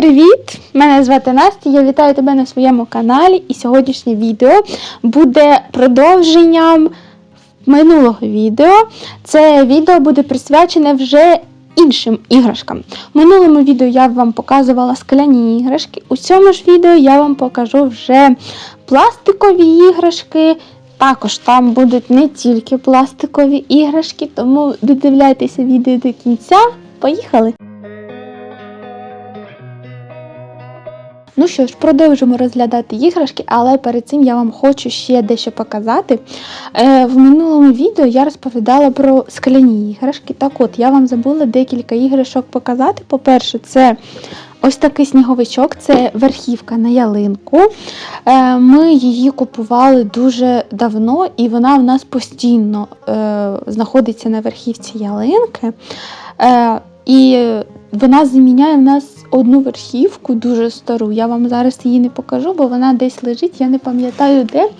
Привіт! Мене звати Настя. Я вітаю тебе на своєму каналі. І сьогоднішнє відео буде продовженням минулого відео. Це відео буде присвячене вже іншим іграшкам. В минулому відео я вам показувала скляні іграшки. У цьому ж відео я вам покажу вже пластикові іграшки. Також там будуть не тільки пластикові іграшки, тому додивляйтеся відео до кінця. Поїхали! Ну що ж, продовжимо розглядати іграшки, але перед цим я вам хочу ще дещо показати. Е, в минулому відео я розповідала про скляні іграшки. Так от, я вам забула декілька іграшок показати. По-перше, це ось такий сніговичок, це верхівка на ялинку. Е, ми її купували дуже давно, і вона в нас постійно е, знаходиться на верхівці ялинки. Е, і вона заміняє в нас одну верхівку, дуже стару. Я вам зараз її не покажу, бо вона десь лежить, я не пам'ятаю де.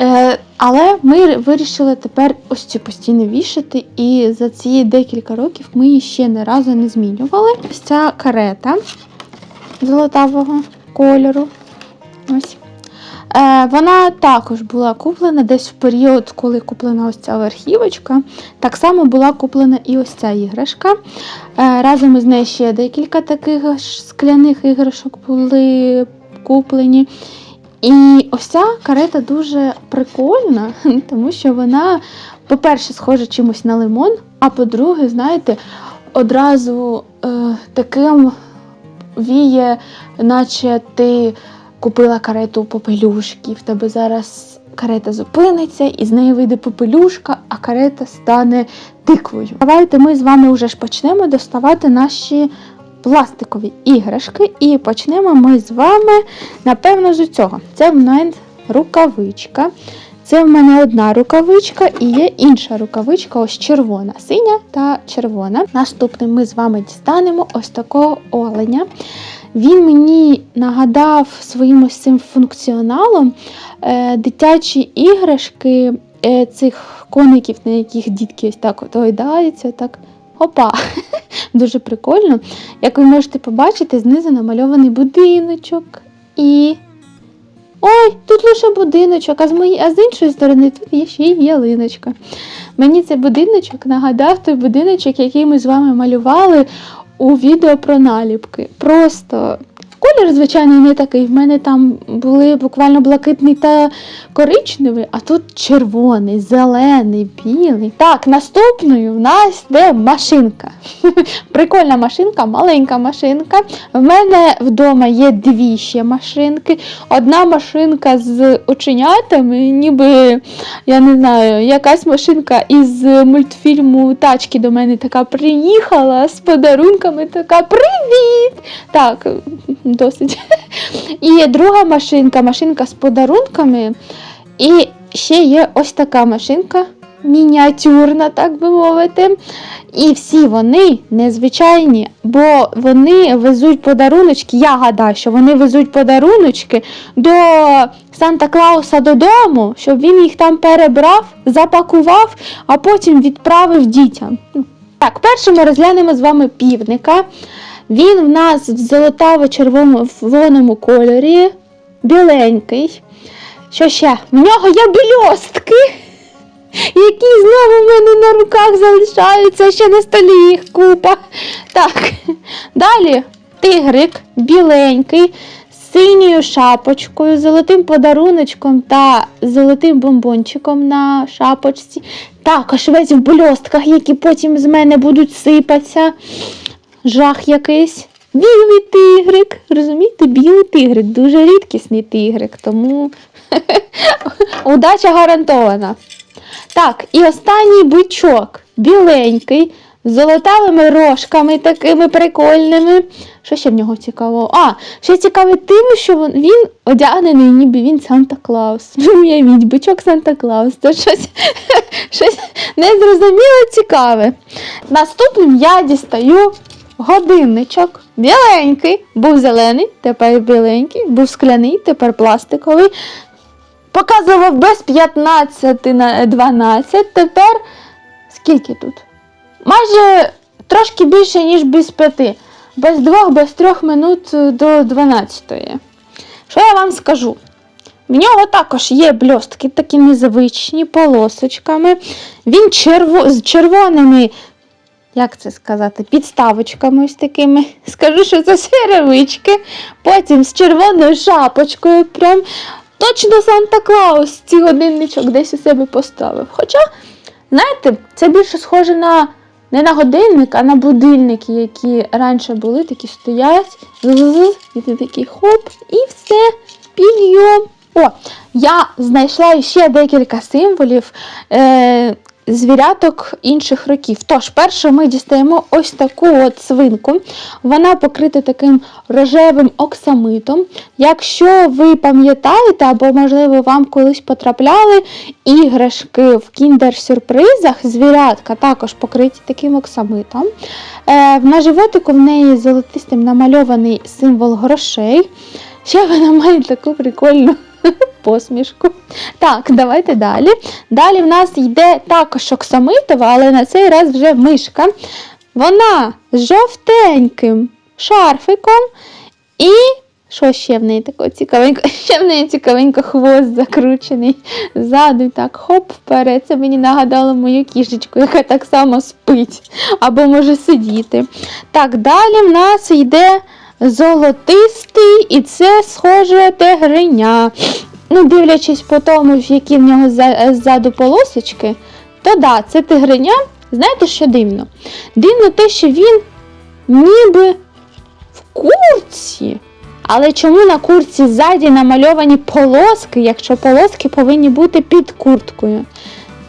Е, але ми вирішили тепер ось цю постійно вішати, і за ці декілька років ми її ще не разу не змінювали. Ось ця карета золотавого кольору. Ось. Е, вона також була куплена десь в період, коли куплена ось ця верхівочка. Так само була куплена і ось ця іграшка. Е, разом із нею ще декілька таких скляних іграшок були куплені. І ось ця карета дуже прикольна, тому що вона, по-перше, схожа чимось на лимон, а по-друге, знаєте, одразу е, таким віє, наче ти купила карету у попелюшки, в тебе зараз карета зупиниться, і з неї вийде попелюшка, а карета стане тиквою. Давайте ми з вами вже ж почнемо доставати наші пластикові іграшки, і почнемо ми з вами, напевно, з цього. Це в мене рукавичка. Це в мене одна рукавичка і є інша рукавичка, ось червона, синя та червона. Наступним ми з вами дістанемо ось такого оленя. Він мені нагадав своїм ось цим функціоналом е, дитячі іграшки е, цих коників, на яких дітки ось так от так. Опа! Дуже прикольно. Як ви можете побачити, знизу намальований будиночок і. Ой, тут лише будиночок, а з мої... а з іншої сторони тут є ще й ялиночка. Мені цей будиночок нагадав той будиночок, який ми з вами малювали у відео про наліпки. Просто колір, звичайно, не такий. В мене там були буквально блакитний та коричневий, а тут червоний, зелений, білий. Так, наступною в нас йде машинка. Прикольна машинка, маленька машинка. В мене вдома є дві ще машинки. Одна машинка з оченятами, ніби, я не знаю, якась машинка із мультфільму Тачки до мене така приїхала з подарунками, така привіт! Так, досить. І друга машинка, машинка з подарунками. І ще є ось така машинка. Мініатюрна, так би мовити. І всі вони незвичайні, бо вони везуть подаруночки. Я гадаю, що вони везуть подаруночки до Санта Клауса додому, щоб він їх там перебрав, запакував, а потім відправив дітям. Так, перше ми розглянемо з вами півника. Він в нас в золотаво-червоному кольорі, біленький. Що ще? В нього є бльостки, які знову в мене на руках залишаються, ще на столі їх купа. Так, далі тигрик біленький, синьою шапочкою, золотим подаруночком та золотим бомбончиком на шапочці. Також весь в бльостках, які потім з мене будуть сипатися. Жах якийсь. Білий тигрик. Розумієте, білий тигрик, дуже рідкісний тигрик, тому удача гарантована. Так, і останній бичок біленький, з золотавими рожками такими прикольними. Що ще в нього цікавого? А, ще цікаве тим, що він- він одягнений, ніби він Санта Клаус. Ну, Уявіть, бичок Санта Клаус. Це щось, щось незрозуміло цікаве. Наступним я дістаю годинничок. Біленький, був зелений, тепер біленький, був скляний, тепер пластиковий. Показував без 15 на 12, тепер скільки тут? Майже трошки більше, ніж без 5. без двох, без трьох минут е, до 12. Що я вам скажу? В нього також є бльостки, такі незвичні полосочками. Він черво... з червоними, як це сказати, підставочками ось такими. Скажу, що це черевички. Потім з червоною шапочкою. Прям точно Санта Клаус ці годинничок десь у себе поставив. Хоча, знаєте, це більше схоже на не на годинник, а на будильники, які раніше були, такі стоять. І ти такий хоп, і все, підйом. О, я знайшла ще декілька символів е, звіряток інших років. Тож, перше ми дістаємо ось таку от свинку. Вона покрита таким рожевим оксамитом. Якщо ви пам'ятаєте, або, можливо, вам колись потрапляли іграшки в кіндер-сюрпризах, звірятка також покриті таким оксамитом. Е, на животику в неї золотистим намальований символ грошей. Ще вона має таку прикольну посмішку. Так, давайте далі. Далі в нас йде також оксамитова, але на цей раз вже мишка. Вона з жовтеньким шарфиком і. Що ще в неї такого цікавенько? Ще в неї цікавенько хвост закручений ззаду, так хоп, вперед. Це мені нагадало мою кішечку, яка так само спить або може сидіти. Так, далі в нас йде золотистий, і це схоже тигриня. Ну, дивлячись по тому, які в нього ззаду полосочки, то да, це тигриня. Знаєте, що дивно? Дивно те, що він ніби в курці. Але чому на курці ззаді намальовані полоски, якщо полоски повинні бути під курткою?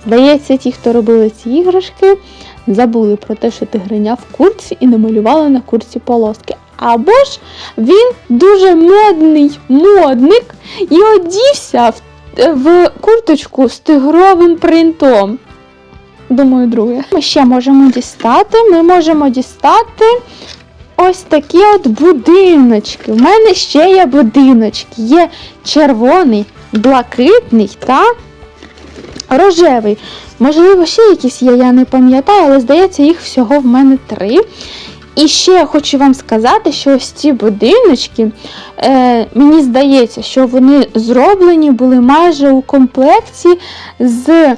Здається, ті, хто робили ці іграшки, забули про те, що тигриня в курці і намалювали на курці полоски. Або ж він дуже модний модник і одівся в, в курточку з тигровим принтом. Думаю, друге. Ми ще можемо дістати. Ми можемо дістати ось такі от будиночки. У мене ще є будиночки. Є червоний, блакитний та рожевий. Можливо, ще якісь є, я не пам'ятаю, але здається, їх всього в мене три. І ще я хочу вам сказати, що ось ці будиночки, е, мені здається, що вони зроблені були майже у комплекті з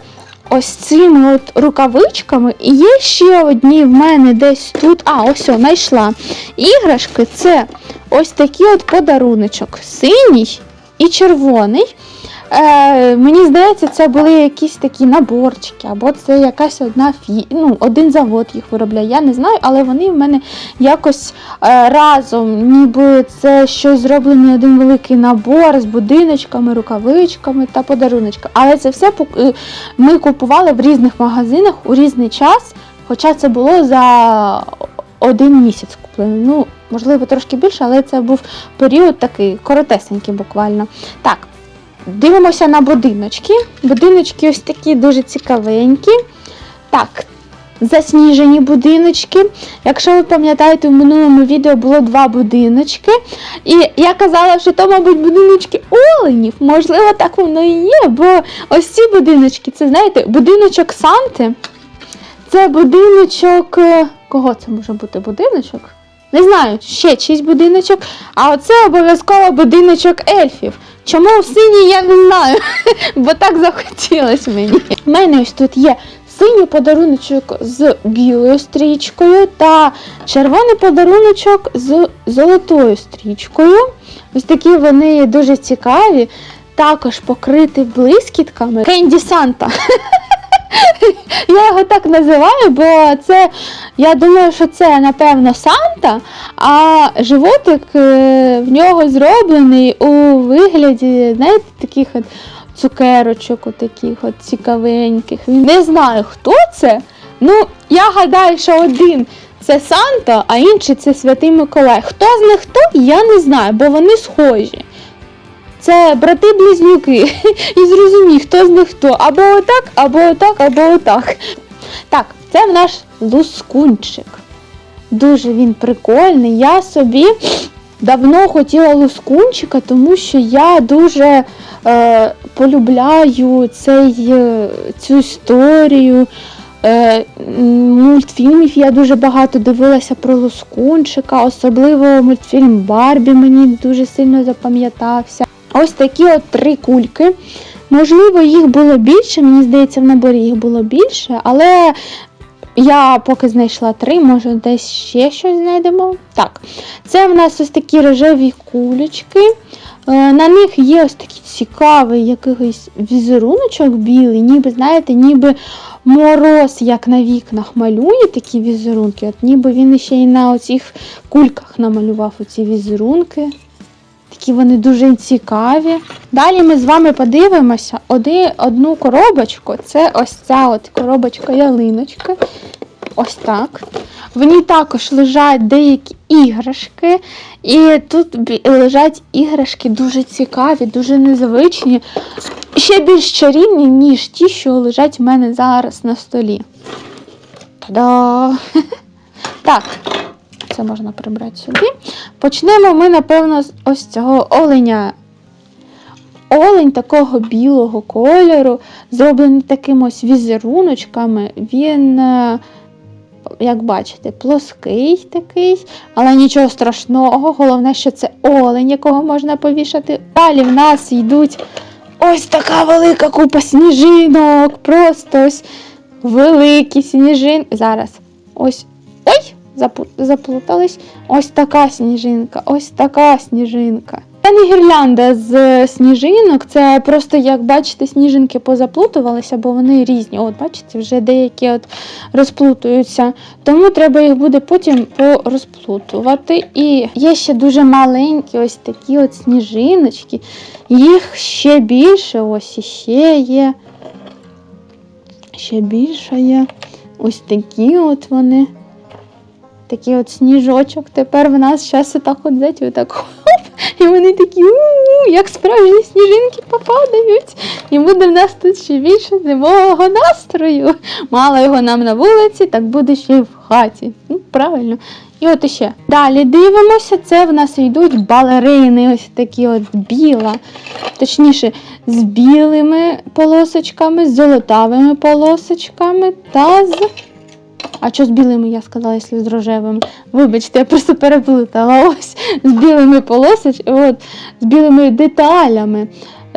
ось цими от рукавичками. І є ще одні в мене десь тут. А, ось, знайшла. Іграшки це ось такий от подаруночок. Синій і червоний. Е, Мені здається, це були якісь такі наборчики, або це якась одна фі... ну, один завод їх виробляє. Я не знаю, але вони в мене якось е, разом, ніби це щось зроблений один великий набор з будиночками, рукавичками та подаруночками. Але це все е, ми купували в різних магазинах у різний час, хоча це було за один місяць куплено. Ну, можливо, трошки більше, але це був період такий коротесенький буквально. Так. Дивимося на будиночки. Будиночки ось такі дуже цікавенькі. Так, засніжені будиночки. Якщо ви пам'ятаєте, в минулому відео було два будиночки. І я казала, що то, мабуть, будиночки оленів. Можливо, так воно і є, бо ось ці будиночки, це, знаєте, будиночок Санти. Це будиночок. Е, кого це може бути будиночок? Не знаю, ще чийсь будиночок. А оце обов'язково будиночок ельфів. Чому в синій, я не знаю, бо так захотілося мені. У мене ось тут є синій подаруночок з білою стрічкою та червоний подаруночок з золотою стрічкою. Ось такі вони дуже цікаві. Також покриті блискітками. Кенді Санта. Я його так називаю, бо це, я думаю, що це, напевно, Санта, а животик е, в нього зроблений у вигляді, знаєте, таких от цукерочок, таких от цікавеньких. Не знаю, хто це. Ну, я гадаю, що один це Санта, а інший це Святий Миколай. Хто з них хто, я не знаю, бо вони схожі. Це брати-близнюки. І зрозумій, хто з них хто. Або отак, або отак, або отак. Так, це наш лускунчик. Дуже він прикольний. Я собі давно хотіла лускунчика, тому що я дуже е, полюбляю цей, е, цю історію Е, мультфільмів я дуже багато дивилася про Лускунчика, особливо мультфільм Барбі мені дуже сильно запам'ятався. Ось такі от три кульки. Можливо, їх було більше, мені здається, в наборі їх було більше, але я поки знайшла три, може десь ще щось знайдемо. Так, це в нас ось такі рожеві кулечки. Е, На них є ось такий цікавий якийсь візеруночок білий, ніби, знаєте, ніби мороз, як на вікнах малює такі візерунки. От ніби він ще й на оцих кульках намалював оці візерунки. Такі вони дуже цікаві. Далі ми з вами подивимося оди, одну коробочку. Це ось ця от коробочка ялиночки. Ось так. В ній також лежать деякі іграшки. І тут лежать іграшки дуже цікаві, дуже незвичні, ще більш чарівні, ніж ті, що лежать в мене зараз на столі. Та-да! Так, це можна прибрати сюди. Почнемо ми, напевно, з ось цього оленя. Олень такого білого кольору, зроблений таким ось візеруночками. Він, е, як бачите, плоский такий, але нічого страшного. Головне, що це олень, якого можна повішати. Далі в нас йдуть ось така велика купа сніжинок. Просто ось великі сніжинки. Зараз. Ось. Ой! Заплутались. Ось така сніжинка, ось така сніжинка. Це не гірлянда з сніжинок, це просто, як бачите, сніжинки позаплутувалися, бо вони різні. От, бачите, вже деякі от розплутуються. Тому треба їх буде потім порозплутувати. І є ще дуже маленькі ось такі от сніжиночки. Їх ще більше, ось іще є. Ще більше є. Ось такі от вони. Такий от сніжочок. Тепер в нас зараз отак от взять, отак хоп, і вони такі, у як справжні сніжинки попадають. І буде в нас тут ще більше зимового настрою. Мало його нам на вулиці, так буде ще й в хаті. Ну, правильно. І от іще. Далі дивимося, це в нас йдуть балерини, ось такі от біла. Точніше, з білими полосочками, з золотавими полосочками та з а що з білими я сказала, якщо з рожевими? Вибачте, я просто переплутала. Ось з білими полосоч, от, з білими деталями,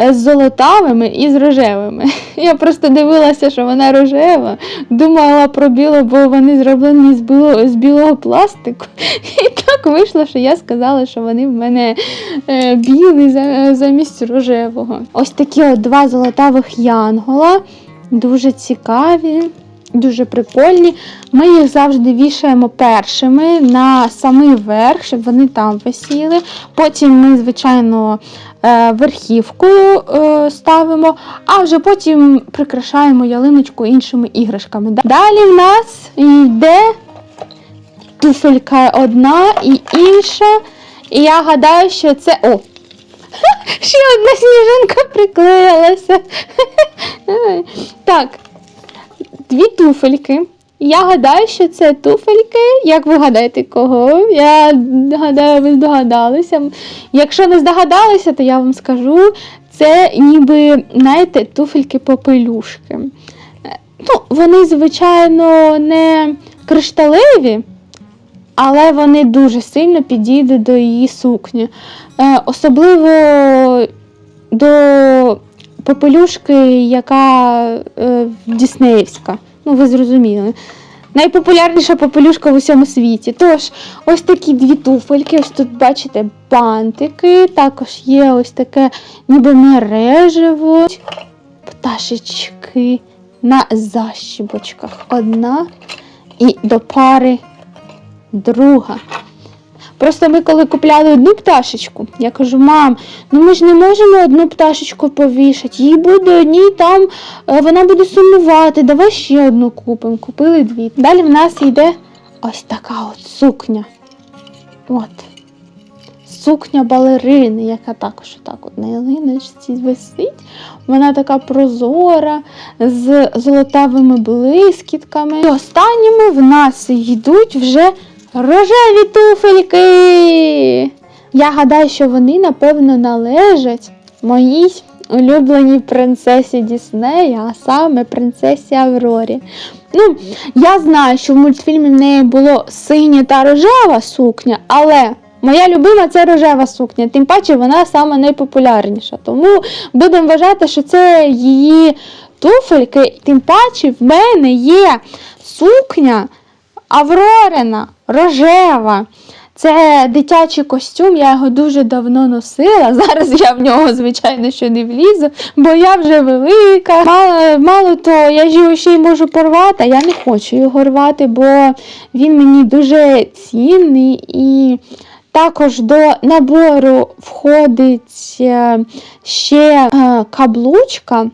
е, з золотавими і з рожевими. Я просто дивилася, що вона рожева, думала про біло, бо вони зроблені з білого, з білого пластику. І так вийшло, що я сказала, що вони в мене е, білі замість рожевого. Ось такі от два золотавих янгола, дуже цікаві. Дуже прикольні. Ми їх завжди вішаємо першими на самий верх, щоб вони там висіли. Потім ми, звичайно, е, верхівку е, ставимо, а вже потім прикрашаємо ялиночку іншими іграшками. Далі в нас йде туфелька одна і інша. І я гадаю, що це. О! Ще одна сніжинка приклеїлася. Так, дві туфельки. Я гадаю, що це туфельки. Як ви гадаєте, кого? Я гадаю, ви здогадалися. Якщо не здогадалися, то я вам скажу, це ніби, знаєте, туфельки попелюшки. Е, Ну, вони, звичайно, не кришталеві, але вони дуже сильно підійдуть до її сукні. Е, особливо до попелюшки, яка е, Діснеївська. Ну, ви зрозуміли. Найпопулярніша попелюшка в усьому світі. Тож, ось такі дві туфельки. Ось тут бачите бантики. Також є ось таке ніби мережево. Пташечки на защіпочках. Одна і до пари друга. Просто ми коли купляли одну пташечку, я кажу, мам, ну ми ж не можемо одну пташечку повішати, їй буде одній там, е, вона буде сумувати, давай ще одну купимо. Купили дві. Далі в нас йде ось така от сукня. От. Сукня балерини, яка також так от на ялиночці висить. Вона така прозора, з золотавими блискітками. І останніми в нас йдуть вже Рожеві туфельки. Я гадаю, що вони, напевно, належать моїй улюбленій принцесі Діснея, а саме принцесі Аврорі. Ну, я знаю, що в мультфільмі в неї було синя та рожева сукня, але моя любима це рожева сукня, тим паче вона саме найпопулярніша. Тому будемо вважати, що це її туфельки, тим паче в мене є сукня Аврорина, рожева. Це дитячий костюм, я його дуже давно носила. Зараз я в нього, звичайно, що не влізу, бо я вже велика. Мало, мало того, я ж його ще й можу порвати, а я не хочу його рвати, бо він мені дуже цінний і. Також до набору входить е, ще е, каблучка.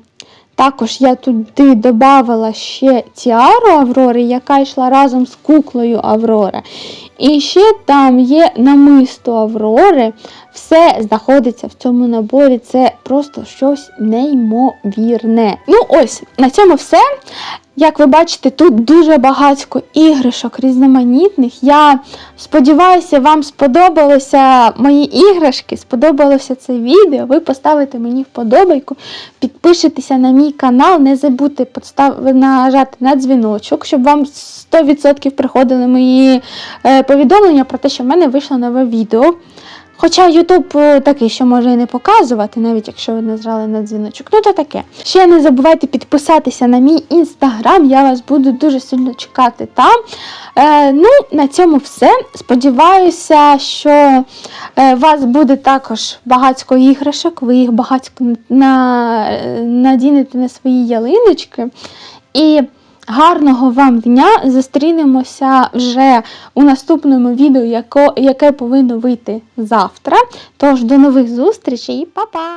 Також я туди додавала ще тіару Аврори, яка йшла разом з куклою Аврора. І ще там є намисто Аврори. Все знаходиться в цьому наборі. Це просто щось неймовірне. Ну, ось, на цьому все. Як ви бачите, тут дуже багатько іграшок різноманітних. Я сподіваюся, вам сподобалися мої іграшки, сподобалося це відео. Ви поставите мені вподобайку, підпишитеся на мій канал, не забудьте постав... нажати на дзвіночок, щоб вам 100% приходили мої е, повідомлення про те, що в мене вийшло нове відео. Хоча Ютуб е, такий, що може і не показувати, навіть якщо ви не зрали на дзвіночок. Ну то таке. Ще не забувайте підписатися на мій інстаграм, я вас буду дуже сильно чекати там. Е, ну, на цьому все. Сподіваюся, що е, вас буде також багатько іграшок, ви їх багатько на, надінете на свої ялиночки. І Гарного вам дня! Зустрінемося вже у наступному відео, яко- яке повинно вийти завтра. Тож до нових зустрічей, па-па!